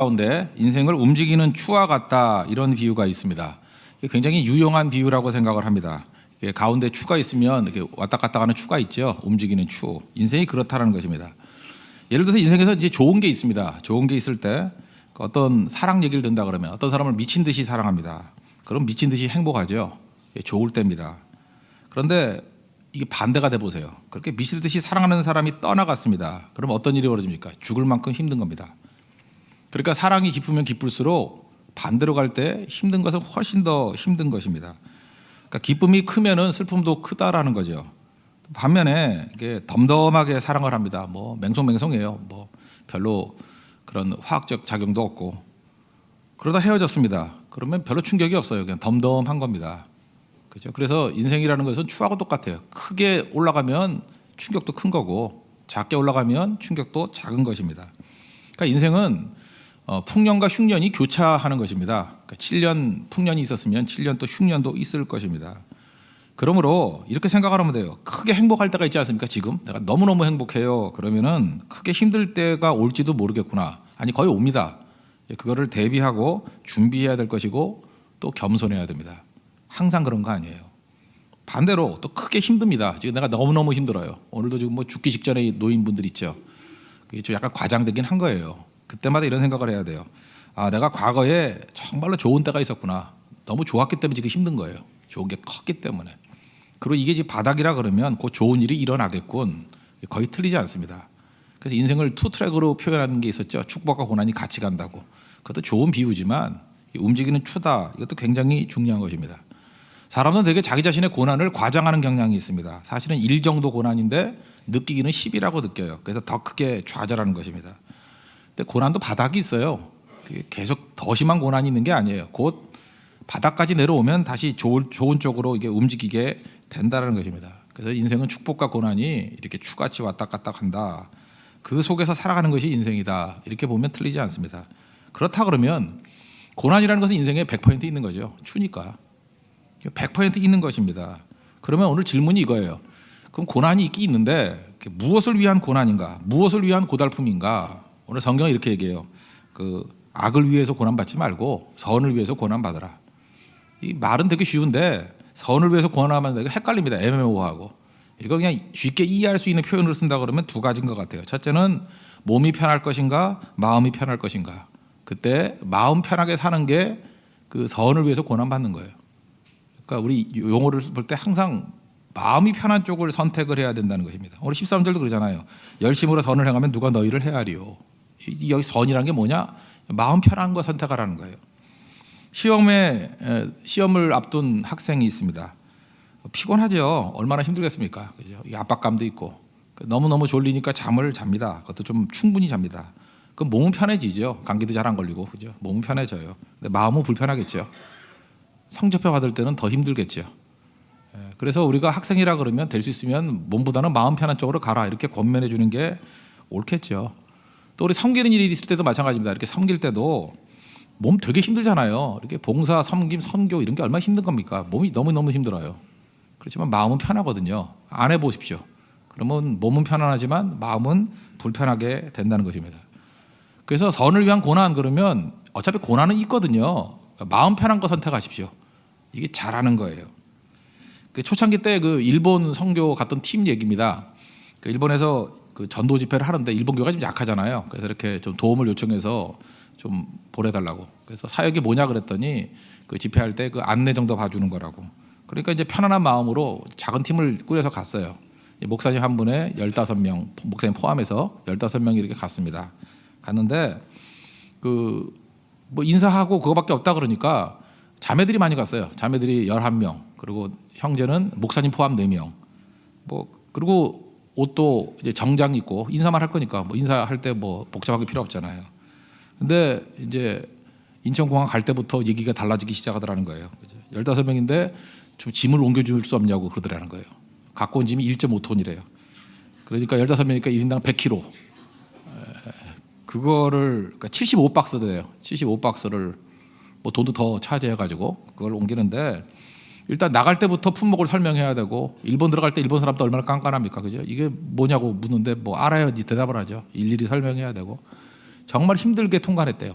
가운데 인생을 움직이는 추와 같다 이런 비유가 있습니다. 굉장히 유용한 비유라고 생각을 합니다. 가운데 추가 있으면 이렇게 왔다 갔다 하는 추가 있죠. 움직이는 추. 인생이 그렇다는 것입니다. 예를 들어서 인생에서 이제 좋은 게 있습니다. 좋은 게 있을 때 어떤 사랑 얘기를 듣는다 그러면 어떤 사람을 미친 듯이 사랑합니다. 그럼 미친 듯이 행복하죠. 좋을 때입니다. 그런데 이게 반대가 돼 보세요. 그렇게 미칠 듯이 사랑하는 사람이 떠나갔습니다. 그럼 어떤 일이 벌어집니까? 죽을 만큼 힘든 겁니다. 그러니까 사랑이 깊으면 깊을수록 반대로 갈 때 힘든 것은 훨씬 더 힘든 것입니다. 그러니까 기쁨이 크면은 슬픔도 크다라는 거죠. 반면에 이게 덤덤하게 사랑을 합니다. 뭐 맹송맹송해요. 뭐 별로 그런 화학적 작용도 없고 그러다 헤어졌습니다. 그러면 별로 충격이 없어요. 그냥 덤덤한 겁니다. 그죠? 그래서 인생이라는 것은 추하고 똑같아요. 크게 올라가면 충격도 큰 거고 작게 올라가면 충격도 작은 것입니다. 그러니까 인생은 어, 풍년과 흉년이 교차하는 것입니다. 그러니까 7년 풍년이 있었으면 7년 또 흉년도 있을 것입니다. 그러므로 이렇게 생각을 하면 돼요. 크게 행복할 때가 있지 않습니까? 지금 내가 너무너무 행복해요. 그러면은 크게 힘들 때가 올지도 모르겠구나. 아니 거의 옵니다. 예, 그거를 대비하고 준비해야 될 것이고 또 겸손해야 됩니다. 항상 그런 거 아니에요. 반대로 또 크게 힘듭니다. 지금 내가 너무너무 힘들어요. 오늘도 지금 뭐 죽기 직전에 노인분들 있죠. 그게 좀 약간 과장되긴 한 거예요. 그때마다 이런 생각을 해야 돼요. 아, 내가 과거에 정말로 좋은 때가 있었구나. 너무 좋았기 때문에 지금 힘든 거예요. 좋은 게 컸기 때문에. 그리고 이게 지금 바닥이라 그러면 곧 좋은 일이 일어나겠군. 거의 틀리지 않습니다. 그래서 인생을 투 트랙으로 표현하는 게 있었죠. 축복과 고난이 같이 간다고. 그것도 좋은 비유지만 이 움직이는 추다. 이것도 굉장히 중요한 것입니다. 사람은 되게 자기 자신의 고난을 과장하는 경향이 있습니다. 사실은 1 정도 고난인데 느끼기는 10이라고 느껴요. 그래서 더 크게 좌절하는 것입니다. 근데 고난도 바닥이 있어요. 계속 더 심한 고난이 있는 게 아니에요. 곧 바닥까지 내려오면 다시 좋은, 좋은 쪽으로 이게 움직이게 된다는 것입니다. 그래서 인생은 축복과 고난이 이렇게 추같이 왔다 갔다 한다. 그 속에서 살아가는 것이 인생이다. 이렇게 보면 틀리지 않습니다. 그렇다 그러면 고난이라는 것은 인생에 100% 있는 거죠. 추니까. 100% 있는 것입니다. 그러면 오늘 질문이 이거예요. 그럼 고난이 있긴 있는데 무엇을 위한 고난인가? 무엇을 위한 고달픔인가? 오늘 성경은 이렇게 얘기해요. 그 악을 위해서 고난 받지 말고 선을 위해서 고난 받으라. 이 말은 되게 쉬운데 선을 위해서 고난하면 되게 헷갈립니다. 애매모호하고. 이거 그냥 쉽게 이해할 수 있는 표현으로 쓴다 그러면 두 가지인 것 같아요. 첫째는 몸이 편할 것인가, 마음이 편할 것인가. 그때 마음 편하게 사는 게 그 선을 위해서 고난 받는 거예요. 그러니까 우리 용어를 볼 때 항상 마음이 편한 쪽을 선택을 해야 된다는 것입니다. 오늘 13절도 그러잖아요. 열심으로 선을 행하면 누가 너희를 헤아리요. 이- 여기 선이라는 게 뭐냐? 마음 편한 거 선택하라는 거예요. 시험에 에, 시험을 앞둔 학생이 있습니다. 피곤하죠. 얼마나 힘들겠습니까? 그죠? 이 압박감도 있고 너무 너무 졸리니까 잠을 잡니다. 그것도 좀 충분히 잡니다. 그 몸은 편해지죠. 감기도 잘 안 걸리고 그죠? 몸은 편해져요. 근데 마음은 불편하겠죠. 성적표 받을 때는 더 힘들겠죠. 예, 그래서 우리가 학생이라 그러면 될 수 있으면 몸보다는 마음 편한 쪽으로 가라 이렇게 권면해 주는 게 옳겠죠. 또 우리 섬기는 일이 있을 때도 마찬가지입니다. 이렇게 섬길 때도 몸 되게 힘들잖아요. 이렇게 봉사, 섬김, 선교 이런 게 얼마나 힘든 겁니까? 몸이 너무 너무 힘들어요. 그렇지만 마음은 편하거든요. 안 해보십시오. 그러면 몸은 편안하지만 마음은 불편하게 된다는 것입니다. 그래서 선을 위한 고난 그러면 어차피 고난은 있거든요. 마음 편한 거 선택하십시오. 이게 잘하는 거예요. 그 초창기 때 그 일본 선교 갔던 팀 얘기입니다. 그 일본에서 그 전도 집회를 하는데 일본 교가 좀 약하잖아요. 그래서 이렇게 좀 도움을 요청해서 좀 보내달라고. 그래서 사역이 뭐냐 그랬더니 그 집회할 때 그 안내 정도 봐주는 거라고. 그러니까 이제 편안한 마음으로 작은 팀을 꾸려서 갔어요. 이 목사님 한 분에 15명, 목사님 포함해서 15명이 이렇게 갔습니다. 갔는데 그 뭐 인사하고 그거밖에 없다 그러니까 자매들이 많이 갔어요. 자매들이 11명. 그리고 형제는 목사님 포함 4명. 뭐 그리고 옷도 이제 정장 입고 인사만 할 거니까 뭐 인사할 때 뭐 복잡하게 필요 없잖아요. 근데 이제 인천공항 갈 때부터 얘기가 달라지기 시작하더라는 거예요. 15명인데 좀 짐을 옮겨줄 수 없냐고 그러더라는 거예요. 갖고 온 짐이 1.5톤이래요. 그러니까 15명이니까 1인당 100kg. 그거를 그러니까 75박스래요. 75박스를 뭐 돈도 더 차지해 가지고 그걸 옮기는데 일단 나갈 때부터 품목을 설명해야 되고 일본 들어갈 때 일본 사람도 얼마나 깐깐합니까, 그죠? 이게 뭐냐고 묻는데 뭐 알아야지 대답을 하죠. 일일이 설명해야 되고 정말 힘들게 통과했대요.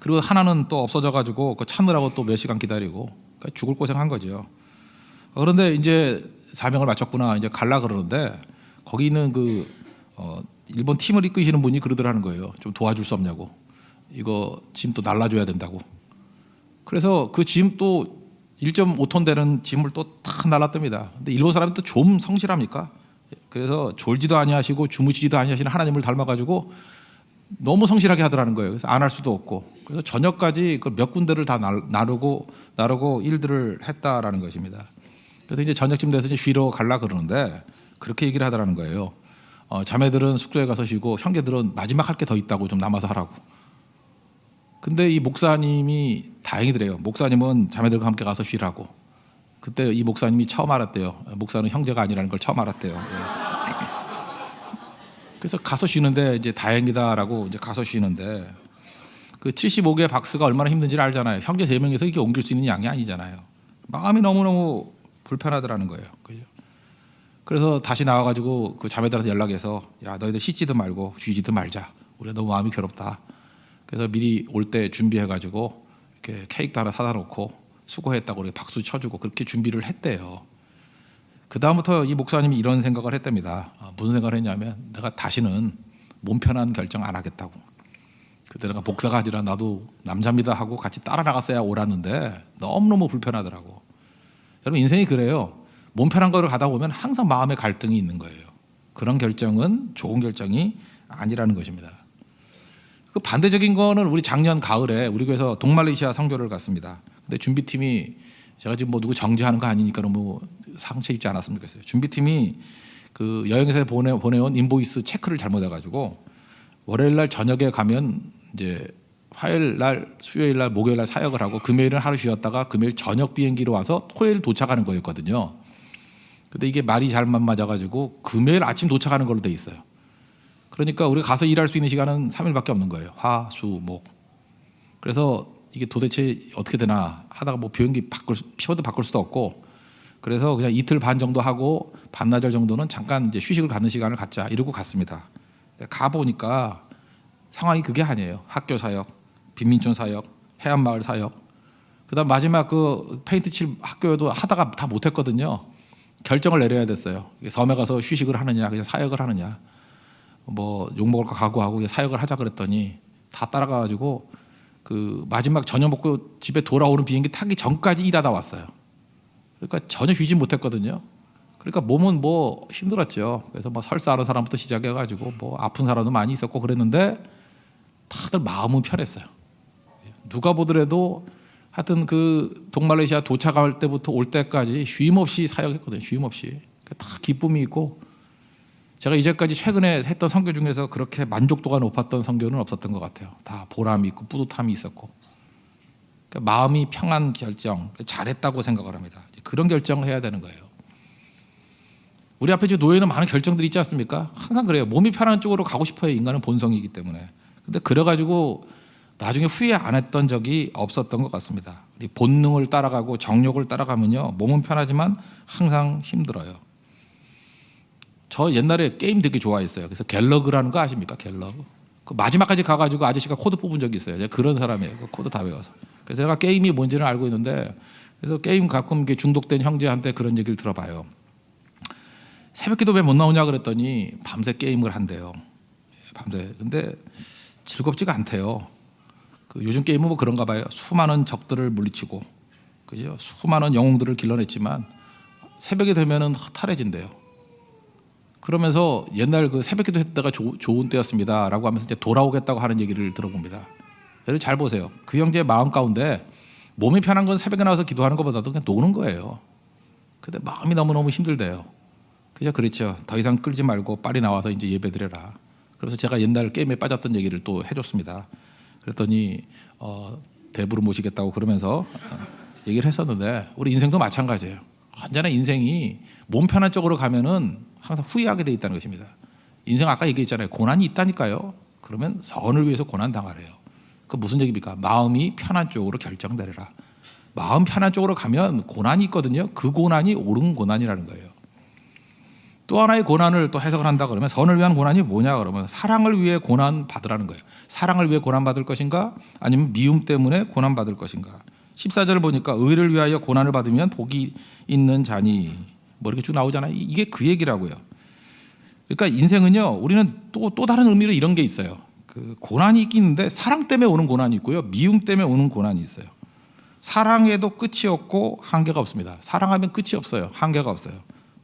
그리고 하나는 또 없어져 가지고 그 찾느라고 또 몇 시간 기다리고 그러니까 죽을 고생한 거죠. 그런데 이제 사명을 마쳤구나 이제 갈라 그러는데 거기 있는 그 어, 일본 팀을 이끄시는 분이 그러더라는 거예요. 좀 도와줄 수 없냐고. 이거 짐 또 날라줘야 된다고. 그래서 그 짐 또 1.5톤 되는 짐을 또다 날랐답니다. 근데 일본 사람이 또좀 성실합니까? 그래서 졸지도 아니하시고 주무시지도 아니하시는 하나님을 닮아가지고 너무 성실하게 하더라는 거예요. 그래서 안 할 수도 없고. 그래서 저녁까지 그 몇 군데를 다 날- 나르고 나르고 일들을 했다라는 것입니다. 그래서 이제 저녁쯤 돼서 이제 쉬러 갈라 그러는데 그렇게 얘기를 하더라는 거예요. 어, 자매들은 숙소에 가서 쉬고 형제들은 마지막 할 게 더 있다고 좀 남아서 하라고. 근데 이 목사님이 다행이더래요. 목사님은 자매들과 함께 가서 쉬라고. 그때 이 목사님이 처음 알았대요. 목사는 형제가 아니라는 걸 처음 알았대요. 예. 그래서 가서 쉬는데 이제 다행이다라고 이제 가서 쉬는데 그 75개 박스가 얼마나 힘든지를 알잖아요. 형제 세 명이서 이게 옮길 수 있는 양이 아니잖아요. 마음이 너무너무 불편하더라는 거예요. 그죠? 그래서 다시 나와가지고 그 자매들한테 연락해서 야 너희들 씻지도 말고 쉬지도 말자. 우리 너무 마음이 괴롭다. 그래서 미리 올 때 준비해가지고 이렇게 케이크도 하나 사다 놓고 수고했다고 이렇게 박수 쳐주고 그렇게 준비를 했대요. 그 다음부터 이 목사님이 이런 생각을 했답니다. 아, 무슨 생각을 했냐면 내가 다시는 몸 편한 결정 안 하겠다고. 그때 내가 복사가 아니라 나도 남자입니다 하고 같이 따라 나갔어야 옳았는데 너무너무 불편하더라고. 여러분 인생이 그래요. 몸 편한 거를 가다 보면 항상 마음의 갈등이 있는 거예요. 그런 결정은 좋은 결정이 아니라는 것입니다. 그 반대적인 거는 우리 작년 가을에 우리 교회에서 동말레이시아 선교를 갔습니다. 근데 준비팀이 제가 지금 뭐 누구 정지하는 거 아니니까 너무 상처 입지 않았으면 좋겠어요. 준비팀이 그 여행사에 보내 보내온 인보이스 체크를 잘못해가지고 월요일 날 저녁에 가면 이제 화요일 날, 수요일 날, 목요일 날 사역을 하고 금요일은 하루 쉬었다가 금요일 저녁 비행기로 와서 토요일 도착하는 거였거든요. 근데 이게 말이 잘만 맞아가지고 금요일 아침 도착하는 걸로 돼 있어요. 그러니까 우리가 가서 일할 수 있는 시간은 3일밖에 없는 거예요. 화, 수, 목. 그래서 이게 도대체 어떻게 되나 하다가 뭐 비행기 바꿀 피워도 바꿀 수도 없고 그래서 그냥 이틀 반 정도 하고 반나절 정도는 잠깐 이제 휴식을 갖는 시간을 갖자 이러고 갔습니다. 가 보니까 상황이 그게 아니에요. 학교 사역, 빈민촌 사역, 해안 마을 사역. 그다음 마지막 그 페인트 칠 학교에도 하다가 다 못했거든요. 결정을 내려야 됐어요. 섬에 가서 휴식을 하느냐, 그냥 사역을 하느냐. 뭐 욕먹을 거 각오하고 사역을 하자 그랬더니 다 따라가 가지고 그 마지막 저녁 먹고 집에 돌아오는 비행기 타기 전까지 일하다 왔어요. 그러니까 전혀 쉬지 못했거든요. 그러니까 몸은 뭐 힘들었죠. 그래서 뭐 설사하는 사람부터 시작해 가지고 뭐 아픈 사람도 많이 있었고 그랬는데 다들 마음은 편했어요. 누가 보더라도 하여튼 그 동말레이시아 도착할 때부터 올 때까지 쉼 없이 사역했거든요. 쉼 없이 다 기쁨이 있고 제가 이제까지 최근에 했던 선교 중에서 그렇게 만족도가 높았던 선교는 없었던 것 같아요. 다 보람이 있고 뿌듯함이 있었고 그러니까 마음이 평안 결정 잘했다고 생각을 합니다. 그런 결정을 해야 되는 거예요. 우리 앞에 지금 놓여있는 많은 결정들이 있지 않습니까? 항상 그래요. 몸이 편한 쪽으로 가고 싶어요. 인간은 본성이기 때문에. 근데 그래가지고 나중에 후회 안 했던 적이 없었던 것 같습니다. 본능을 따라가고 정욕을 따라가면요. 몸은 편하지만 항상 힘들어요. 저 옛날에 게임 되게 좋아했어요. 그래서 갤러그라는 거 아십니까? 갤러그. 그 마지막까지 가가지고 아저씨가 코드 뽑은 적이 있어요. 그런 사람이에요. 그 코드 다 외워서. 그래서 제가 게임이 뭔지는 알고 있는데 그래서 게임 가끔 이게 중독된 형제한테 그런 얘기를 들어봐요. 새벽기도 왜 못 나오냐 그랬더니 밤새 게임을 한대요. 예, 밤새. 근데 즐겁지가 않대요. 그 요즘 게임은 뭐 그런가 봐요. 수많은 적들을 물리치고 그죠? 수많은 영웅들을 길러냈지만 새벽이 되면은 허탈해진대요. 그러면서 옛날 그 새벽기도 했다가 조- 좋은 때였습니다라고 하면서 이제 돌아오겠다고 하는 얘기를 들어봅니다. 여러분 잘 보세요. 그 형제의 마음 가운데 몸이 편한 건 새벽에 나와서 기도하는 것보다도 그냥 노는 거예요. 근데 마음이 너무너무 힘들대요. 그죠? 그렇죠. 더 이상 끌지 말고 빨리 나와서 이제 예배 드려라. 그래서 제가 옛날 게임에 빠졌던 얘기를 또 해줬습니다. 그랬더니 어, 대부를 모시겠다고 그러면서 어, 얘기를 했었는데 우리 인생도 마찬가지예요. 언제나 인생이 몸 편한 쪽으로 가면은 항상 후회하게 돼 있다는 것입니다. 인생 아까 얘기했잖아요. 고난이 있다니까요. 그러면 선을 위해서 고난 당하래요. 그 무슨 얘기입니까? 마음이 편한 쪽으로 결정 내려라. 마음 편한 쪽으로 가면 고난이 있거든요. 그 고난이 옳은 고난이라는 거예요. 또 하나의 고난을 또 해석을 한다 그러면 선을 위한 고난이 뭐냐 그러면 사랑을 위해 고난 받으라는 거예요. 사랑을 위해 고난 받을 것인가 아니면 미움 때문에 고난 받을 것인가. 14절 보니까 의를 위하여 고난을 받으면 복이 있는 자니 뭐 이렇게 쭉 나오잖아요. 이게 그 얘기라고요. 그러니까 인생은요. 우리는 또 또 다른 의미로 이런 게 있어요. 그 고난이 있긴 있는데 사랑 때문에 오는 고난이 있고요. 미움 때문에 오는 고난이 있어요. 사랑에도 끝이 없고 한계가 없습니다. 사랑하면 끝이 없어요. 한계가 없어요.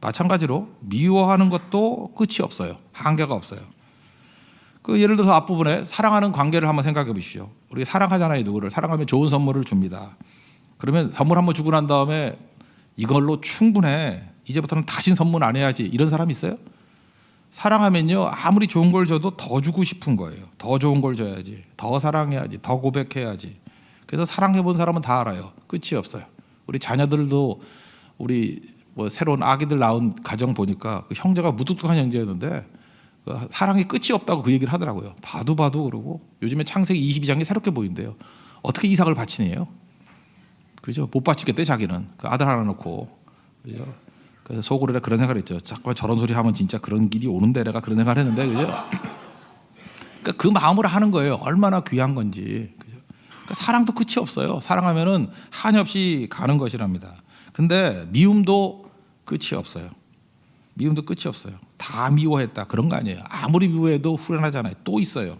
마찬가지로 미워하는 것도 끝이 없어요. 한계가 없어요. 그 예를 들어서 앞부분에 사랑하는 관계를 한번 생각해 보십시오. 우리 사랑하잖아요, 누구를. 사랑하면 좋은 선물을 줍니다. 그러면 선물 한번 주고 난 다음에 이걸로 충분해. 이제부터는 다신 선물 안 해야지. 이런 사람 있어요? 사랑하면요, 아무리 좋은 걸 줘도 더 주고 싶은 거예요. 더 좋은 걸 줘야지. 더 사랑해야지. 더 고백해야지. 그래서 사랑해 본 사람은 다 알아요. 끝이 없어요. 우리 자녀들도 우리 뭐 새로운 아기들 낳은 가정 보니까 그 형제가 무뚝뚝한 형제였는데 그 사랑이 끝이 없다고 그 얘기를 하더라고요. 봐도 봐도 그러고 요즘에 창세기 22장이 새롭게 보인대요. 어떻게 이삭을 바치네요? 그죠? 못 바치겠대 자기는 그 아들 하나 놓고 그죠? 그래서 속으로 그런 생각을 했죠. 자꾸 저런 소리 하면 진짜 그런 길이 오는데 내가 그런 생각을 했는데 그죠? 그러니까 그 마음으로 하는 거예요. 얼마나 귀한 건지. 그죠? 그러니까 사랑도 끝이 없어요. 사랑하면은 한없이 가는 것이랍니다. 근데 미움도 끝이 없어요. 미움도 끝이 없어요. 다 미워했다 그런 거 아니에요. 아무리 미워해도 후련하잖아요. 또 있어요.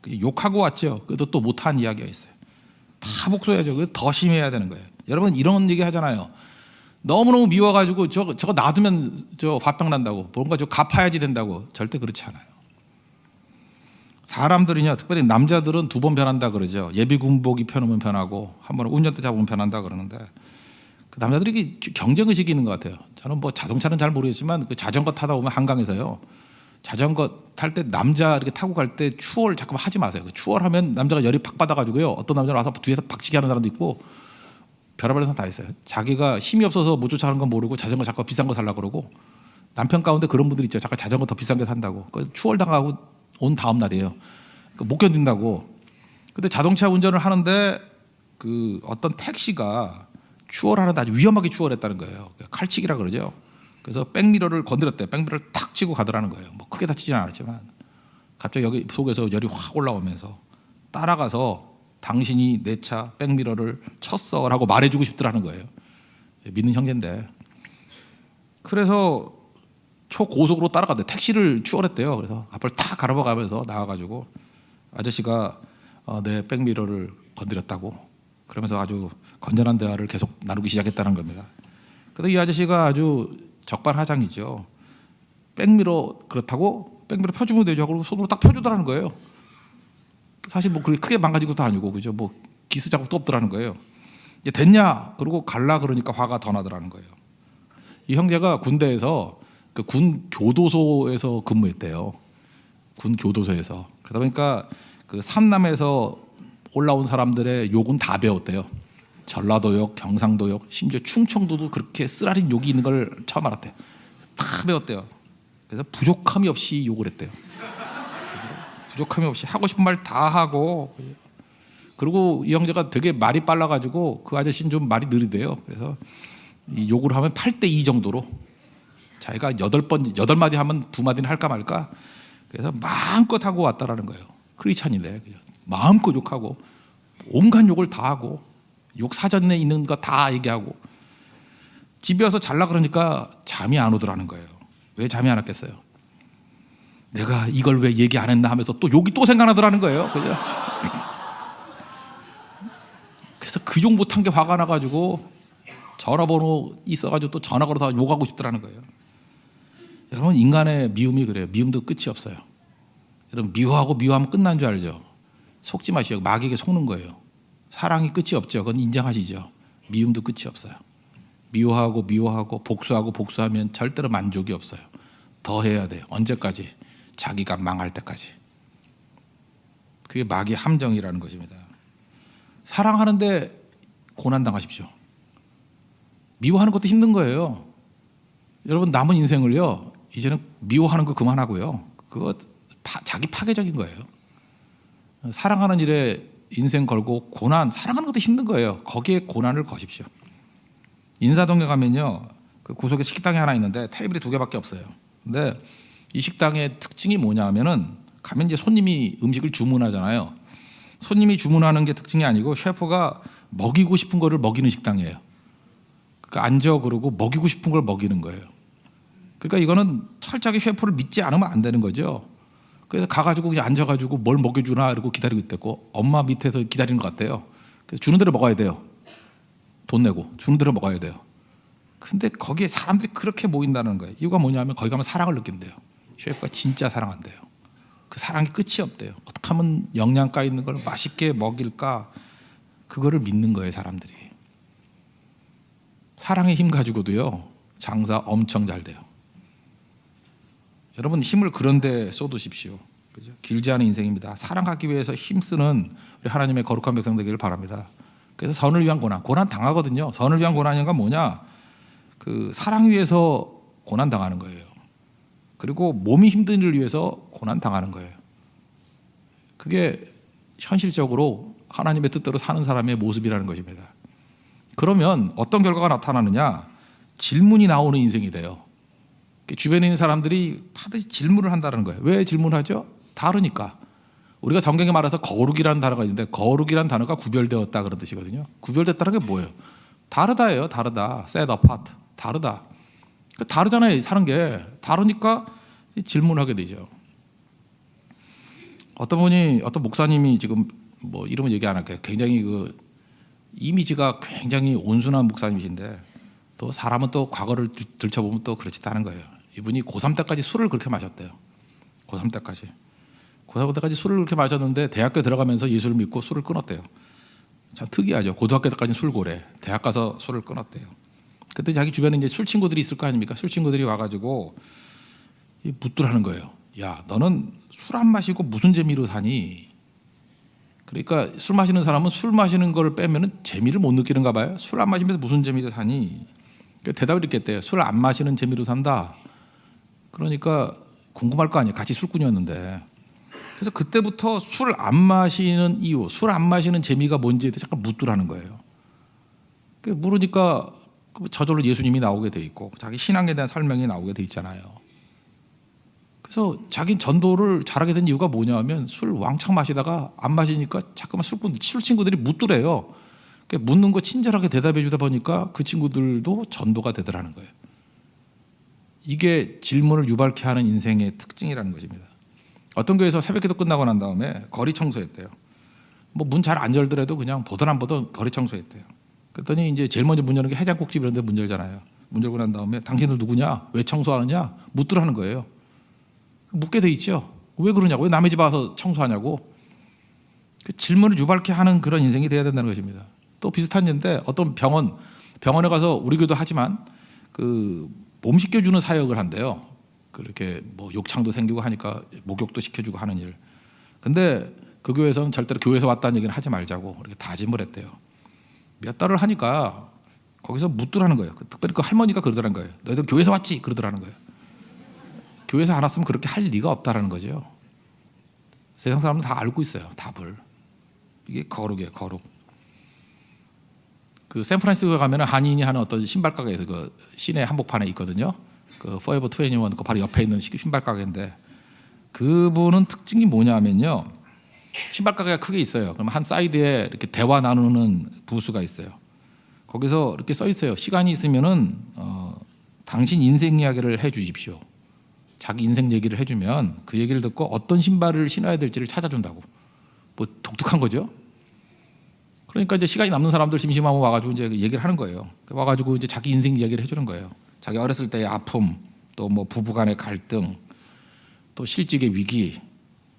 그 욕하고 왔죠. 그래도 또 못한 이야기가 있어요. 다 복수해야죠. 그더 심해야 되는 거예요. 여러분 이런 얘기 하잖아요. 너무너무 미워가지고 저거, 저거 놔두면 저 화병 난다고 뭔가 저 갚아야지 된다고 절대 그렇지 않아요. 사람들이냐 특별히 남자들은 두 번 변한다 그러죠. 예비 군복이 펴놓으면 변하고 한 번 운전대 잡으면 변한다 그러는데 그 남자들이 경쟁 의식이 있는 것 같아요. 저는 뭐 자동차는 잘 모르겠지만 그 자전거 타다 보면 한강에서요. 자전거 탈 때 남자 이렇게 타고 갈 때 추월 잠깐 하지 마세요. 그 추월하면 남자가 열이 팍 받아가지고요. 어떤 남자는 와서 뒤에서 박치기 하는 사람도 있고 별의별 사람 다 있어요. 자기가 힘이 없어서 못 쫓아가는 건 모르고 자전거 자꾸 비싼 거 살라 그러고 남편 가운데 그런 분들 있죠. 잠깐 자전거 더 비싼 게 산다고. 그 추월 당하고 온 다음 날이에요. 그못 견딘다고. 근데 자동차 운전을 하는데 그 어떤 택시가 추월하는데 아주 위험하게 추월했다는 거예요. 칼치기라 그러죠. 그래서 백미러를 건드렸대. 백미러를 탁 치고 가더라는 거예요. 뭐 크게 다치지는 않았지만 갑자기 여기 속에서 열이 확 올라오면서 따라가서 당신이 내 차 백미러를 쳤어라고 말해주고 싶더라는 거예요. 믿는 형제인데. 그래서 초고속으로 따라갔대. 택시를 추월했대요. 그래서 앞을 탁 가로가면서 나와가지고 아저씨가 어, 내 백미러를 건드렸다고 그러면서 아주 건전한 대화를 계속 나누기 시작했다는 겁니다. 그래서 이 아저씨가 아주 적반하장이죠. 백미러 그렇다고 백미러 펴주면 되죠. 그리고 손으로 딱 펴주더라는 거예요. 사실 뭐 그렇게 크게 망가진 것도 아니고 그죠. 뭐 기스 자국도 없더라는 거예요. 이제 됐냐? 그러고 갈라 그러니까 화가 더 나더라는 거예요. 이 형제가 군대에서 그 군 교도소에서 근무했대요. 군 교도소에서 그러다 보니까 그 삼남에서 올라온 사람들의 욕은 다 배웠대요. 전라도욕, 경상도욕, 심지어 충청도도 그렇게 쓰라린 욕이 있는 걸 처음 알았대. 다 배웠대요. 그래서 부족함이 없이 욕을 했대요. 부족함이 없이 하고 싶은 말 다 하고 그리고 이 형제가 되게 말이 빨라가지고 그 아저씨는 좀 말이 느리대요. 그래서 이 욕을 하면 8대 2 정도로 자기가 여덟 번 여덟 마디 하면 두 마디는 할까 말까 그래서 마음껏 하고 왔다라는 거예요. 크리스찬이래. 마음껏 욕하고 온갖 욕을 다 하고 욕 사전에 있는 거 다 얘기하고 집에 와서 잘라 그러니까 잠이 안 오더라는 거예요. 왜 잠이 안 왔겠어요? 내가 이걸 왜 얘기 안 했나 하면서 또 욕이 또 생각나더라는 거예요. 그죠? 그래서 그 욕 못한 게 화가 나가지고 전화번호 있어가지고 또 전화 걸어서 욕하고 싶더라는 거예요. 여러분 인간의 미움이 그래요. 미움도 끝이 없어요. 여러분 미워하고 미워하면 끝난 줄 알죠? 속지 마시고 마귀에게 속는 거예요. 사랑이 끝이 없죠. 그건 인정하시죠. 미움도 끝이 없어요. 미워하고 미워하고 복수하고 복수하면 절대로 만족이 없어요. 더 해야 돼요. 언제까지? 자기가 망할 때까지. 그게 마귀의 함정이라는 것입니다. 사랑하는데 고난 당하십시오. 미워하는 것도 힘든 거예요. 여러분 남은 인생을요. 이제는 미워하는 거 그만하고요. 그거 파- 자기 파괴적인 거예요. 사랑하는 일에 인생 걸고 고난 사랑하는 것도 힘든 거예요. 거기에 고난을 거십시오. 인사동에 가면요. 그 구석에 식당이 하나 있는데 테이블이 두 개밖에 없어요. 근데 이 식당의 특징이 뭐냐면은 가면 이제 손님이 음식을 주문하잖아요. 손님이 주문하는 게 특징이 아니고 셰프가 먹이고 싶은 거를 먹이는 식당이에요. 그러니까 앉아 그러고 먹이고 싶은 걸 먹이는 거예요. 그러니까 이거는 철저하게 셰프를 믿지 않으면 안 되는 거죠. 그래서 가가지고 그냥 앉아가지고 뭘 먹여주나 이러고 기다리고 있대고 엄마 밑에서 기다리는 것 같대요. 그래서 주는 대로 먹어야 돼요. 돈 내고 주는 대로 먹어야 돼요. 근데 거기에 사람들이 그렇게 모인다는 거예요. 이유가 뭐냐면 거기 가면 사랑을 느낀대요. 셰프가 진짜 사랑한대요. 그 사랑이 끝이 없대요. 어떻게 하면 영양가 있는 걸 맛있게 먹일까? 그거를 믿는 거예요, 사람들이. 사랑의 힘 가지고도요. 장사 엄청 잘 돼요. 여러분 힘을 그런 데 쏟으십시오. 그죠? 길지 않은 인생입니다. 사랑하기 위해서 힘쓰는 하나님의 거룩한 백성 되기를 바랍니다. 그래서 선을 위한 고난, 고난 당하거든요. 선을 위한 고난이가 뭐냐? 그 사랑 위해서 고난 당하는 거예요. 그리고 몸이 힘든 일을 위해서 고난 당하는 거예요. 그게 현실적으로 하나님의 뜻대로 사는 사람의 모습이라는 것입니다. 그러면 어떤 결과가 나타나느냐? 질문이 나오는 인생이 돼요. 주변에 있는 사람들이 반드시 질문을 한다는 거예요. 왜 질문하죠? 다르니까. 우리가 성경에 말해서 거룩이라는 단어가 있는데 거룩이라는 단어가 구별되었다 그런 뜻이거든요. 구별됐다는 게 뭐예요? 다르다예요. 다르다. set apart. 다르다. 그 다르잖아요. 사는 게 다르니까 질문하게 되죠. 어떤 분이 어떤 목사님이 지금 뭐 이름은 얘기 안 할게요. 굉장히 그 이미지가 굉장히 온순한 목사님이신데 또 사람은 또 과거를 들- 들춰보면 또 그렇지도 않은 거예요. 이분이 고3 때까지 술을 그렇게 마셨대요. 고3 때까지. 고3 때까지 술을 그렇게 마셨는데 대학교 들어가면서 예수를 믿고 술을 끊었대요. 참 특이하죠. 고등학교 때까지 술고래. 대학 가서 술을 끊었대요. 그때 자기 주변에 이제 술 친구들이 있을 거 아닙니까? 술 친구들이 와가지고 이 묻더라는 거예요. 야, 너는 술 안 마시고 무슨 재미로 사니? 그러니까 술 마시는 사람은 술 마시는 걸 빼면은 재미를 못 느끼는가 봐요. 술 안 마시면서 무슨 재미로 사니? 그 대답을 이렇게 했대요. 술 안 마시는 재미로 산다. 그러니까 궁금할 거 아니에요. 같이 술꾼이었는데. 그래서 그때부터 술 안 마시는 이유, 술 안 마시는 재미가 뭔지에 대해서 잠깐 묻더라는 거예요. 그 물으니까 그 저절로 예수님이 나오게 돼 있고 자기 신앙에 대한 설명이 나오게 돼 있잖아요. 그래서 자기 전도를 잘하게 된 이유가 뭐냐면 술 왕창 마시다가 안 마시니까 자꾸만 술꾼 술 친구들이 묻더래요. 그 묻는 거 친절하게 대답해 주다 보니까 그 친구들도 전도가 되더라는 거예요. 이게 질문을 유발케 하는 인생의 특징이라는 것입니다. 어떤 교회에서 새벽기도 끝나고 난 다음에 거리 청소했대요. 뭐 문 잘 안 열더라도 그냥 보던 안 보던 거리 청소했대요. 그랬더니 이제 제일 먼저 문 여는 게 해장국집 이런 데 문 열잖아요. 문 열고 난 다음에 당신들 누구냐? 왜 청소하느냐? 묻더라는 거예요. 묻게 돼 있죠. 왜 그러냐고? 왜 남의 집 와서 청소하냐고? 그 질문을 유발케 하는 그런 인생이 돼야 된다는 것입니다. 또 비슷한 예인데 어떤 병원 병원에 가서 우리 교도 하지만 그 몸 씻겨주는 사역을 한대요. 그렇게 뭐 욕창도 생기고 하니까 목욕도 시켜주고 하는 일. 근데 그 교회에서는 절대로 교회에서 왔다는 얘기는 하지 말자고 이렇게 다짐을 했대요. 몇 달을 하니까 거기서 묻더라는 거예요. 그 특별히 그 할머니가 그러더라는 거예요. 너희들 교회에서 왔지? 그러더라는 거예요. 교회에서 안 왔으면 그렇게 할 리가 없다라는 거죠. 세상 사람은 다 알고 있어요. 답을. 이게 거룩이에요. 거룩. 그 샌프란시스코에 가면은 한인이 하는 어떤 신발 가게에서 그 시내 한복판에 있거든요. 그 포에버 21, 그 바로 옆에 있는 시- 신발 가게인데 그분은 특징이 뭐냐면요. 신발 가게가 크게 있어요. 그럼 한 사이드에 이렇게 대화 나누는 부스가 있어요. 거기서 이렇게 써 있어요. 시간이 있으면은 어, 당신 인생 이야기를 해 주십시오. 자기 인생 얘기를 해주면 그 얘기를 듣고 어떤 신발을 신어야 될지를 찾아준다고. 뭐 독특한 거죠. 그러니까 이제 시간이 남는 사람들 심심하면 와가지고 이제 얘기를 하는 거예요. 와가지고 이제 자기 인생 이야기를 해주는 거예요. 자기 어렸을 때의 아픔, 또 뭐 부부간의 갈등, 또 실직의 위기,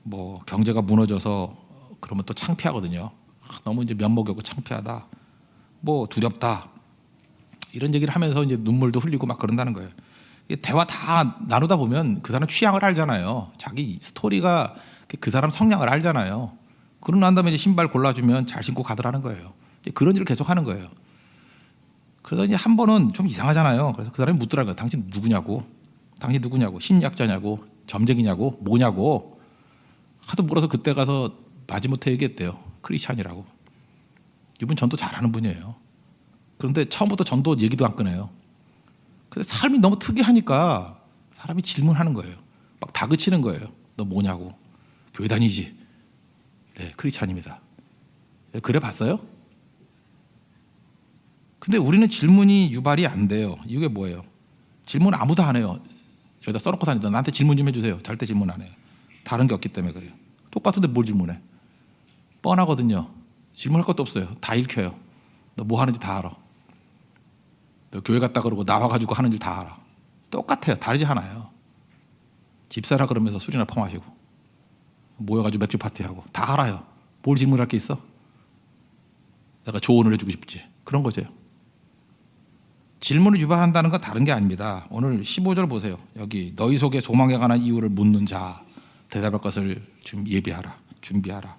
뭐 경제가 무너져서 그러면 또 창피하거든요. 아, 너무 이제 면목이 없고 창피하다, 뭐 두렵다 이런 얘기를 하면서 이제 눈물도 흘리고 막 그런다는 거예요. 대화 다 나누다 보면 그 사람 취향을 알잖아요. 자기 스토리가 그 사람 성향을 알잖아요. 그러고 난 다음에 이제 신발 골라주면 잘 신고 가더라는 거예요. 그런 일을 계속 하는 거예요. 그러다 이제 한 번은 좀 이상하잖아요. 그래서 그 사람이 묻더라는 거예요. 당신 누구냐고. 당신 누구냐고. 심리학자냐고. 점쟁이냐고. 뭐냐고. 하도 물어서 그때 가서 마지못해 얘기했대요. 크리스찬이라고. 이분 전도 잘하는 분이에요. 그런데 처음부터 전도 얘기도 안 꺼내요. 근데 삶이 너무 특이하니까 사람이 질문하는 거예요. 막 다그치는 거예요. 너 뭐냐고. 교회 다니지? 네, 크리스찬입니다. 네, 그래 봤어요? 근데 우리는 질문이 유발이 안 돼요. 이게 뭐예요? 질문 아무도 안 해요. 여기다 써놓고 다니다. 나한테 질문 좀 해주세요. 절대 질문 안 해요. 다른 게 없기 때문에 그래요. 똑같은데 뭘 질문해? 뻔하거든요. 질문할 것도 없어요. 다 읽혀요. 너 뭐 하는지 다 알아. 너 교회 갔다 그러고 나와가지고 하는 일 다 알아. 똑같아요. 다르지 않아요. 집사라 그러면서 술이나 퍼마시고 모여가지고 맥주 파티하고 다 알아요. 뭘 질문할 게 있어? 내가 조언을 해주고 싶지. 그런 거죠. 질문을 유발한다는 건 다른 게 아닙니다. 오늘 15절 보세요. 여기 너희 속에 소망에 관한 이유를 묻는 자 대답할 것을 좀 예비하라. 준비하라.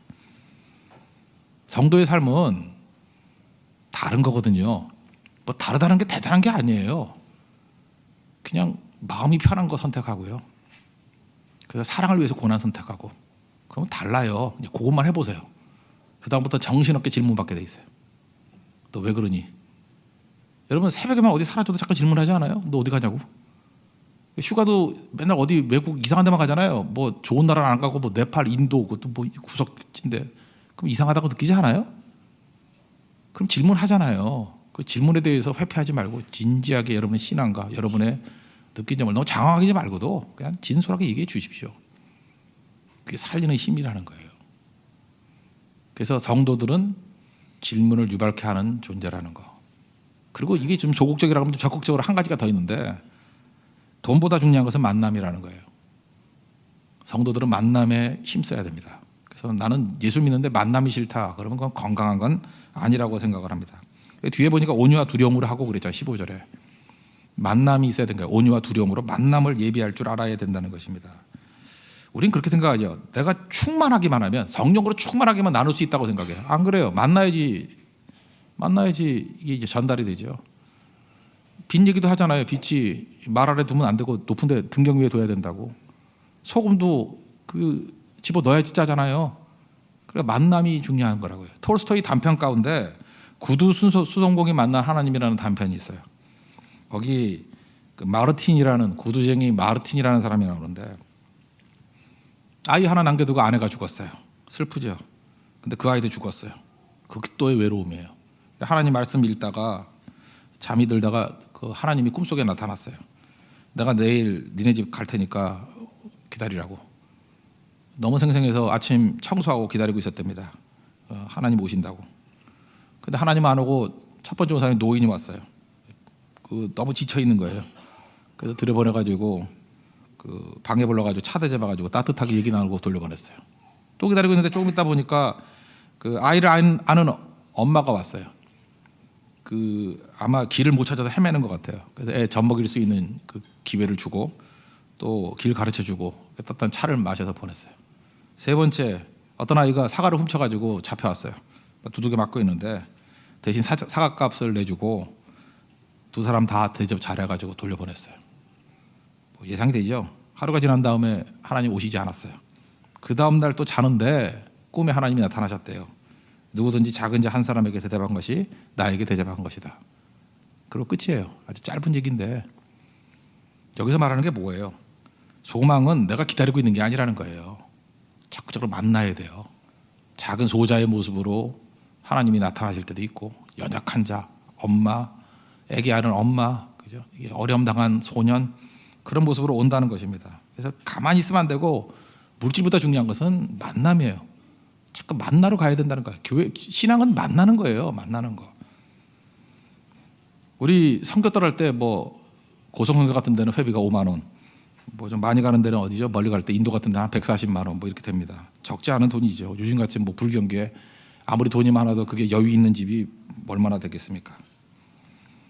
성도의 삶은 다른 거거든요. 뭐 다르다는 게 대단한 게 아니에요. 그냥 마음이 편한 거 선택하고요. 그래서 사랑을 위해서 고난 선택하고 그러면 달라요. 그것만 해보세요. 그 다음부터 정신없게 질문받게 돼 있어요. 너 왜 그러니? 여러분 새벽에만 어디 사라져도 자꾸 질문하지 않아요? 너 어디 가냐고? 휴가도 맨날 어디 외국 이상한 데만 가잖아요. 뭐 좋은 나라 안 가고 뭐 네팔, 인도 그것도 뭐 구석진데 그럼 이상하다고 느끼지 않아요? 그럼 질문하잖아요. 그 질문에 대해서 회피하지 말고 진지하게 여러분의 신앙과 여러분의 느낀 점을 너무 장황하게 말고도 그냥 진솔하게 얘기해 주십시오. 그게 살리는 힘이라는 거예요. 그래서 성도들은 질문을 유발케 하는 존재라는 거. 그리고 이게 좀 조국적이라고 하면 좀 적극적으로 한 가지가 더 있는데 돈보다 중요한 것은 만남이라는 거예요. 성도들은 만남에 힘써야 됩니다. 그래서 나는 예수 믿는데 만남이 싫다. 그러면 그건 건강한 건 아니라고 생각을 합니다. 뒤에 보니까 온유와 두려움으로 하고 그랬잖아요. 15절에. 만남이 있어야 된다. 온유와 두려움으로 만남을 예비할 줄 알아야 된다는 것입니다. 우린 그렇게 생각하죠. 내가 충만하기만 하면 성령으로 충만하게만 나눌 수 있다고 생각해요. 안 그래요. 만나야지 만나야지 이게 이제 전달이 되죠. 빈 얘기도 하잖아요. 빛이 말 아래 두면 안 되고 높은 데 등경 위에 둬야 된다고. 소금도 그 집어 넣어야지 짜잖아요. 그래 만남이 중요한 거라고요. 톨스토이 단편 가운데 구두 순서 수성공이 만난 하나님이라는 단편이 있어요. 거기 그 마르틴이라는 구두쟁이 마르틴이라는 사람이 나오는데 아이 하나 남겨두고 아내가 죽었어요. 슬프죠. 근데 그 아이도 죽었어요. 극도의 외로움이에요. 하나님 말씀 읽다가 잠이 들다가 그 하나님이 꿈속에 나타났어요. 내가 내일 니네 집 갈 테니까 기다리라고. 너무 생생해서 아침 청소하고 기다리고 있었답니다. 어, 하나님 오신다고. 근데 하나님 안 오고 첫 번째 온 사람이 노인이 왔어요. 그 너무 지쳐 있는 거예요. 그래서 들여보내가지고 그 방에 불러가지고 차 대접해가지고 따뜻하게 얘기 나누고 돌려보냈어요. 또 기다리고 있는데 조금 있다 보니까 그 아이를 아는, 엄마가 왔어요. 그 아마 길을 못 찾아서 헤매는 것 같아요. 그래서 애 젖먹일 수 있는 그 기회를 주고 또 길 가르쳐 주고 따뜻한 차를 마셔서 보냈어요. 세 번째 어떤 아이가 사과를 훔쳐가지고 잡혀왔어요. 두둑에 맞고 있는데 대신 사, 사과 값을 내주고 두 사람 다 대접 잘해가지고 돌려보냈어요. 뭐 예상이 되죠. 하루가 지난 다음에 하나님 오시지 않았어요. 그 다음 날 또 자는데 꿈에 하나님이 나타나셨대요. 누구든지 작은 자 한 사람에게 대답한 것이 나에게 대접한 것이다. 그리고 끝이에요. 아주 짧은 얘기인데 여기서 말하는 게 뭐예요? 소망은 내가 기다리고 있는 게 아니라는 거예요. 적극적으로 만나야 돼요. 작은 소자의 모습으로 하나님이 나타나실 때도 있고 연약한 자, 엄마, 애기 아는 엄마, 그죠? 이게 어려움 당한 소년 그런 모습으로 온다는 것입니다. 그래서 가만히 있으면 안 되고 물질보다 중요한 것은 만남이에요. 자꾸 만나러 가야 된다는 거예요. 교회 신앙은 만나는 거예요. 만나는 거. 우리 성교 떠날 때뭐 고성성교 같은 데는 회비가 5만 원. 뭐 좀 많이 가는 데는 어디죠? 멀리 갈 때 인도 같은 데 한 140만 원 뭐 이렇게 됩니다. 적지 않은 돈이죠. 요즘 같이 뭐 불경기에 아무리 돈이 많아도 그게 여유 있는 집이 얼마나 되겠습니까?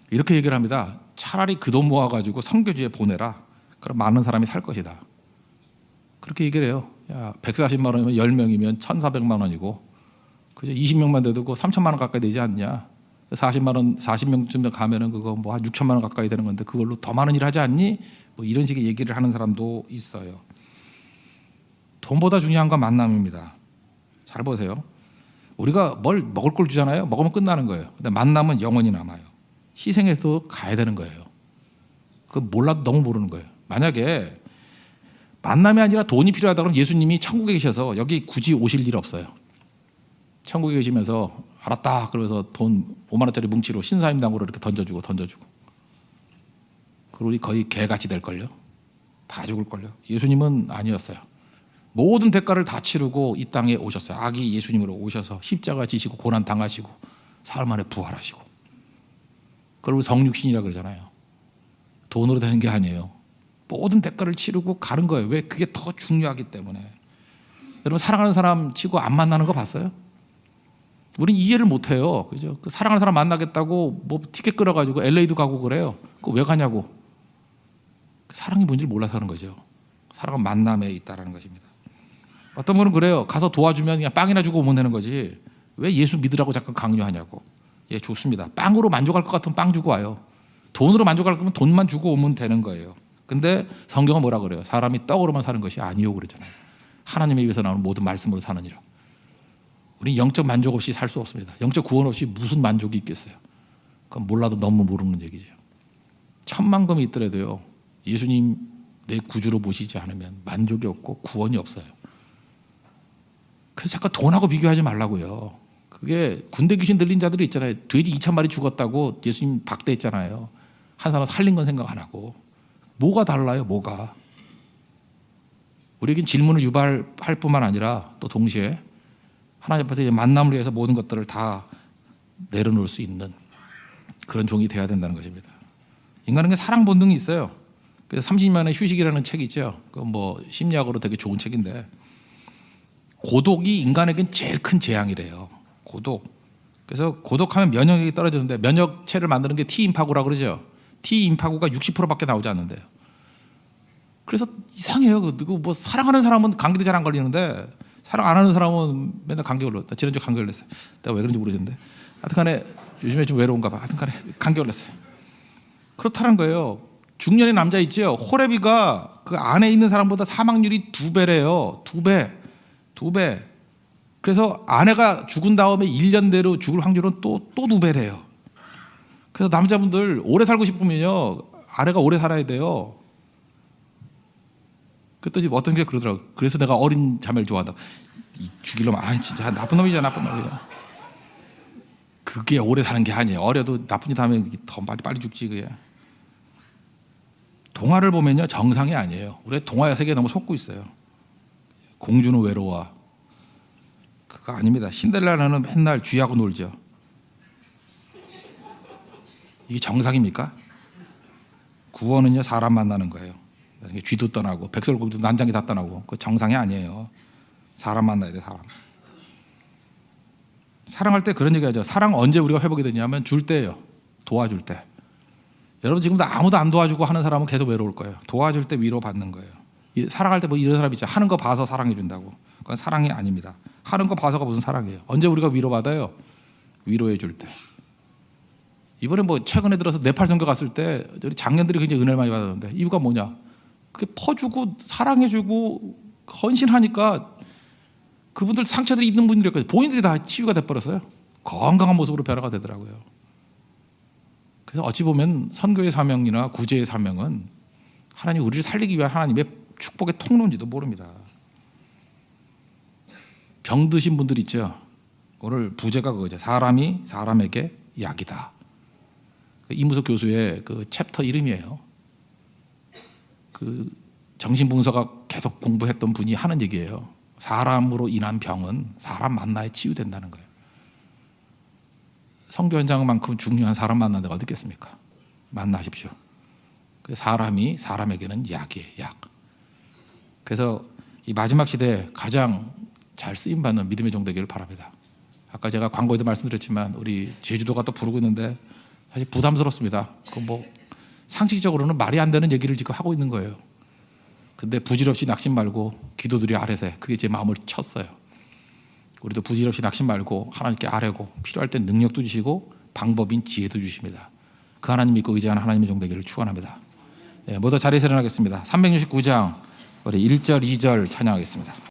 이렇게 얘기를 합니다. 차라리 그 돈 모아가지고 성교지에 보내라. 그럼 많은 사람이 살 것이다. 그렇게 얘기를 해요. 야, 140만 원이면 10명이면 1,400만 원이고, 그죠? 20명만 돼도 그 3천만 원 가까이 되지 않냐? 40만 원, 40명쯤 가면은 그거 뭐 한 6천만 원 가까이 되는 건데 그걸로 더 많은 일 하지 않니? 뭐 이런 식의 얘기를 하는 사람도 있어요. 돈보다 중요한 건 만남입니다. 잘 보세요. 우리가 뭘 먹을 걸 주잖아요. 먹으면 끝나는 거예요. 근데 만남은 영원히 남아요. 희생해서 가야 되는 거예요. 그 몰라도 너무 모르는 거예요. 만약에 만남이 아니라 돈이 필요하다 그러면 예수님이 천국에 계셔서 여기 굳이 오실 일 없어요. 천국에 계시면서 알았다 그러면서 돈 5만 원짜리 뭉치로 신사임당으로 이렇게 던져주고 던져주고 그리고 우리 거의 개같이 될 걸요. 다 죽을 걸요. 예수님은 아니었어요. 모든 대가를 다 치르고 이 땅에 오셨어요. 아기 예수님으로 오셔서 십자가 지시고 고난 당하시고 사흘 만에 부활하시고. 우리 성육신이라 그러잖아요. 돈으로 되는 게 아니에요. 모든 대가를 치르고 가는 거예요. 왜? 그게 더 중요하기 때문에. 여러분 사랑하는 사람 치고 안 만나는 거 봤어요? 우린 이해를 못 해요. 그죠? 그 사랑하는 사람 만나겠다고 뭐 티켓 끌어 가지고 LA도 가고 그래요. 그왜 가냐고. 사랑이 뭔지 몰라서 하는 거죠. 사랑은 만남에 있다라는 것입니다. 어떤 분은 그래요. 가서 도와주면 그냥 빵이나 주고 오면 되는 거지. 왜 예수 믿으라고 자꾸 강요하냐고. 예, 좋습니다. 빵으로 만족할 것 같으면 빵 주고 와요. 돈으로 만족할 거면 돈만 주고 오면 되는 거예요. 근데 성경은 뭐라 그래요? 사람이 떡으로만 사는 것이 아니요 그러잖아요. 하나님에 위해서 나오는 모든 말씀으로 사느니라. 우리는 영적 만족 없이 살 수 없습니다. 영적 구원 없이 무슨 만족이 있겠어요? 그건 몰라도 너무 모르는 얘기죠. 천만금이 있더라도요. 예수님 내 구주로 모시지 않으면 만족이 없고 구원이 없어요. 그래서 자꾸 돈하고 비교하지 말라고요. 그게 군대 귀신 들린 자들이 있잖아요. 돼지 2천 마리 죽었다고 예수님 박대했잖아요. 한 사람 살린 건 생각 안 하고 뭐가 달라요? 뭐가? 우리에겐 질문을 유발할 뿐만 아니라 또 동시에 하나님 앞에서 만남을 위해서 모든 것들을 다 내려놓을 수 있는 그런 종이 돼야 된다는 것입니다. 인간에게 사랑 본능이 있어요. 그래서 30년의 휴식이라는 책이 있죠. 그뭐 심리학으로 되게 좋은 책인데 고독이 인간에겐 제일 큰 재앙이래요. 고독. 그래서 고독하면 면역력이 떨어지는데 면역체를 만드는 게 T임파구라고 그러죠. T임파구가 60%밖에 나오지 않는데요. 그래서 이상해요. 그뭐 사랑하는 사람은 감기도 잘 안 걸리는데 사랑 안 하는 사람은 맨날 감기 걸렸다. 지난주 감기 걸렸어요. 내가 왜 그런지 모르겠는데. 하여튼간에 요즘에 좀 외로운가 봐. 하여튼간에 감기 걸렸어요. 그렇다는 거예요. 중년의 남자 있지요. 호레비가 그 안에 있는 사람보다 사망률이 두 배래요. 두 배. 두 배. 그래서 아내가 죽은 다음에 1년 내로 죽을 확률은 또 또 두 배래요. 그래서 남자분들 오래 살고 싶으면요. 아내가 오래 살아야 돼요. 그랬더니 어떤 게 그러더라고. 그래서 내가 어린 자매를 좋아한다. 이 죽이려면 아 진짜 나쁜 놈이잖아 나쁜 놈이야. 그게 오래 사는 게 아니에요. 어려도 나쁜 짓 하면 더 빨리 빨리 죽지 그게. 동화를 보면요 정상이 아니에요. 우리 동화 세계에 너무 속고 있어요. 공주는 외로워. 그거 아닙니다. 신데렐라는 맨날 쥐하고 놀죠. 이게 정상입니까? 구원은요 사람 만나는 거예요. 쥐도 떠나고 백설고기도 난장이 다 떠나고 그 정상이 아니에요. 사람 만나야 돼 사람. 사랑할 때 그런 얘기하죠. 사랑 언제 우리가 회복이 되냐면 줄 때예요. 도와줄 때. 여러분 지금도 아무도 안 도와주고 하는 사람은 계속 외로울 거예요. 도와줄 때 위로 받는 거예요. 이- 사랑할 때 뭐 이런 사람 있죠. 하는 거 봐서 사랑해 준다고. 그건 사랑이 아닙니다. 하는 거 봐서가 무슨 사랑이에요. 언제 우리가 위로 받아요? 위로해 줄 때. 이번에 뭐 최근에 들어서 네팔 선교 갔을 때 우리 장년들이 굉장히 은혜를 많이 받았는데 이유가 뭐냐? 그게 퍼주고 사랑해주고 헌신하니까 그분들 상처들이 있는 분들이었거든요. 본인들이 다 치유가 돼버렸어요. 건강한 모습으로 변화가 되더라고요. 그래서 어찌 보면 선교의 사명이나 구제의 사명은 하나님 우리를 살리기 위한 하나님의 축복의 통로인지도 모릅니다. 병 드신 분들 있죠. 오늘 부제가 그거죠. 사람이 사람에게 약이다. 그 이무석 교수의 그 챕터 이름이에요. 그 정신분석학 계속 공부했던 분이 하는 얘기예요. 사람으로 인한 병은 사람 만나야 치유된다는 거예요. 성교 현장만큼 중요한 사람 만나는 데가 어디 있겠습니까? 만나십시오. 그 사람이 사람에게는 약이에요, 약. 그래서 이 마지막 시대에 가장 잘 쓰임 받는 믿음의 종 되기를 바랍니다. 아까 제가 광고에도 말씀드렸지만 우리 제주도가 또 부르고 있는데 사실 부담스럽습니다. 그뭐 상식적으로는 말이 안 되는 얘기를 지금 하고 있는 거예요. 근데 부질없이 낙심 말고 기도들이 아래세 그게 제 마음을 쳤어요. 우리도 부질없이 낙심 말고 하나님께 아뢰고 필요할 때 능력도 주시고 방법인 지혜도 주십니다. 그 하나님 믿고 의지하는 하나님의 종 되기를 축원합니다. 예, 모두 자리에 일어나겠습니다. 369장 우리 1절 2절 찬양하겠습니다.